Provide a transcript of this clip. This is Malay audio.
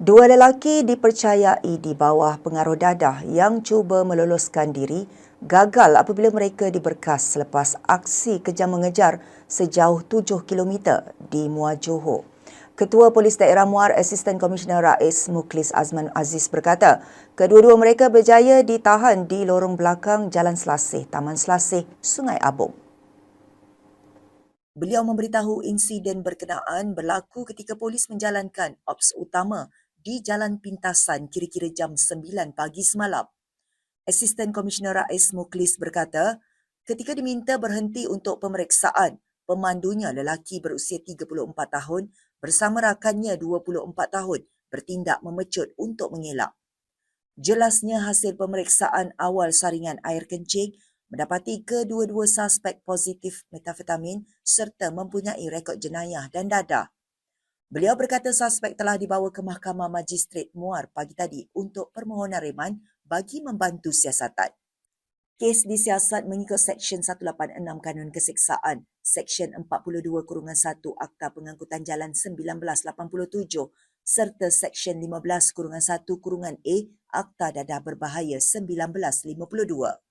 Dua lelaki dipercayai di bawah pengaruh dadah yang cuba meloloskan diri gagal apabila mereka diberkas selepas aksi kejam mengejar sejauh 7 km di Muar Johor. Ketua Polis Daerah Muar Asisten Komisioner Rais Muklis Azman Aziz berkata, kedua-dua mereka berjaya ditahan di lorong belakang Jalan Selasih, Taman Selasih, Sungai Abung. Beliau memberitahu insiden berkenaan berlaku ketika polis menjalankan ops utama di Jalan Pintasan kira-kira jam 9 pagi semalam. Asisten Komisioner Rais Muklis berkata, ketika diminta berhenti untuk pemeriksaan, pemandunya lelaki berusia 34 tahun bersama rakannya 24 tahun bertindak memecut untuk mengelak. Jelasnya hasil pemeriksaan awal saringan air kencing mendapati kedua-dua suspek positif metafetamin serta mempunyai rekod jenayah dan dadah. Beliau berkata suspek telah dibawa ke Mahkamah Magistrat Muar pagi tadi untuk permohonan reman bagi membantu siasatan. Kes disiasat mengikut Seksyen 186 Kanun Keseksaan, Seksyen 42 Kurungan 1 Akta Pengangkutan Jalan 1987 serta Seksyen 15 Kurungan 1 Kurungan A Akta Dadah Berbahaya 1952.